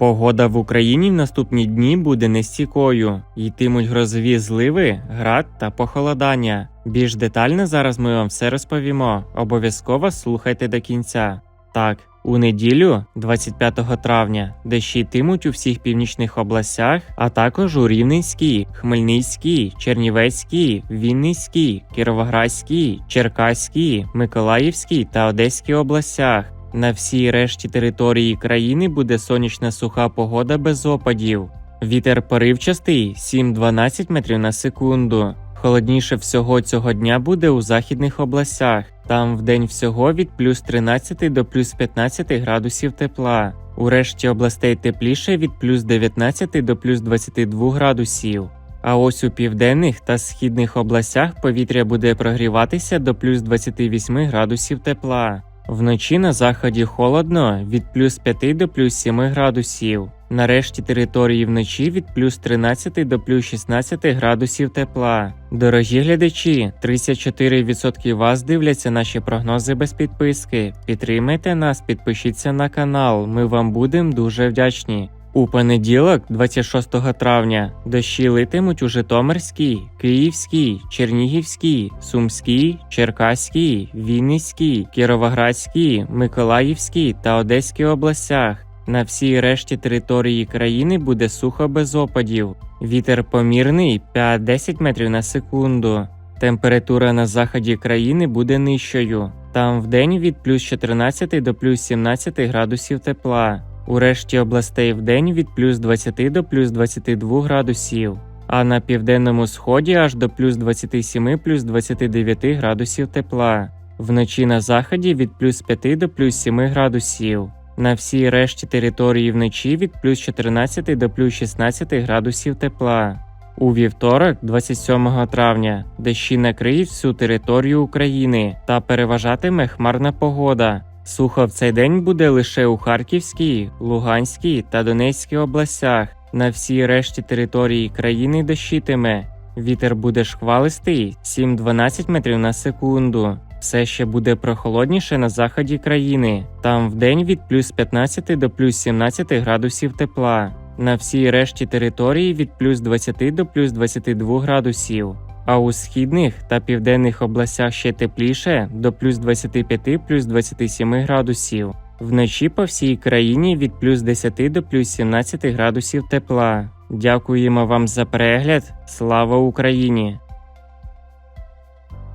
Погода в Україні в наступні дні буде нестійкою. Йтимуть грозові зливи, град та похолодання. Більш детально зараз ми вам все розповімо. Обов'язково слухайте до кінця. Так, у неділю, 25 травня, дощі йтимуть у всіх північних областях, а також у Рівненській, Хмельницькій, Чернівецькій, Вінницькій, Кіровоградській, Черкаській, Миколаївській та Одеській областях. На всій решті території країни буде сонячна суха погода без опадів. Вітер поривчастий 7-12 метрів на секунду. Холодніше всього цього дня буде у західних областях. Там вдень всього від плюс 13 до плюс 15 градусів тепла. У решті областей тепліше від плюс 19 до плюс 22 градусів. А ось у південних та східних областях повітря буде прогріватися до плюс 28 градусів тепла. Вночі на заході холодно від плюс 5 до плюс 7 градусів. Нарешті території вночі від плюс 13 до плюс 16 градусів тепла. Дорогі глядачі, 34% вас дивляться наші прогнози без підписки. Підтримайте нас, підпишіться на канал. Ми вам будемо дуже вдячні. У понеділок, 26 травня, дощі литимуть у Житомирській, Київській, Чернігівській, Сумській, Черкаській, Вінницькій, Кіровоградській, Миколаївській та Одеській областях. На всій решті території країни буде сухо без опадів. Вітер помірний 5-10 метрів на секунду. Температура на заході країни буде нижчою. Там вдень від плюс 14 до плюс 17 градусів тепла. У решті областей вдень від плюс 20 до плюс 22 градусів, а на південному сході аж до плюс 27 плюс 29 градусів тепла. Вночі на заході від плюс 5 до плюс 7 градусів. На всій решті території вночі від плюс 14 до плюс 16 градусів тепла. У вівторок, 27 травня, дощі накриють всю територію України та переважатиме хмарна погода. Сухо в цей день буде лише у Харківській, Луганській та Донецькій областях. На всій решті території країни дощитиме. Вітер буде шквалистий 7-12 метрів на секунду. Все ще буде прохолодніше на заході країни. Там вдень від плюс 15 до плюс 17 градусів тепла. На всій решті території від плюс 20 до плюс 22 градусів. А у східних та південних областях ще тепліше до плюс 25 плюс 27 градусів. Вночі по всій країні від плюс 10 до плюс 17 градусів тепла. Дякуємо вам за перегляд. Слава Україні!